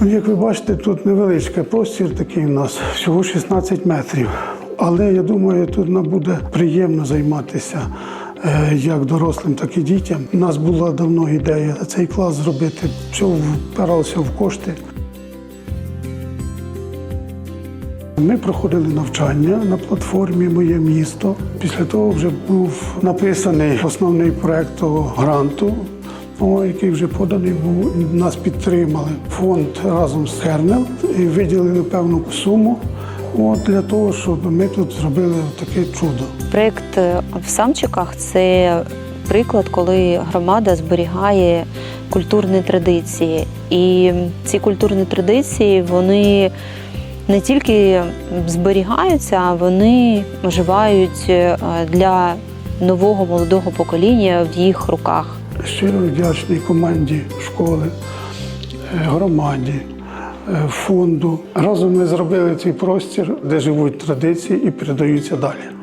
Ну, Як ви бачите, тут невеличкий простір такий у нас, всього 16 метрів. Але я думаю, тут нам буде приємно займатися е, як дорослим, так і дітям. У нас була давно ідея цей клас зробити. Все впиралося в кошти. Ми проходили навчання на платформі Моє місто. Після того вже був написаний основний проект того гранту, який вже поданий був. Нас підтримали фонд разом з Кернел і виділили певну суму от, для того, щоб ми тут зробили таке чудо. Проєкт е, в Самчиках це приклад, коли громада зберігає культурні традиції. І ці культурні традиції вони не тільки зберігаються, а вони оживають е, для нового молодого покоління в їх руках. Щиро вдячний команді школи, е, громаді, е, фонду. Разом ми зробили цей простір, де живуть традиції і передаються далі.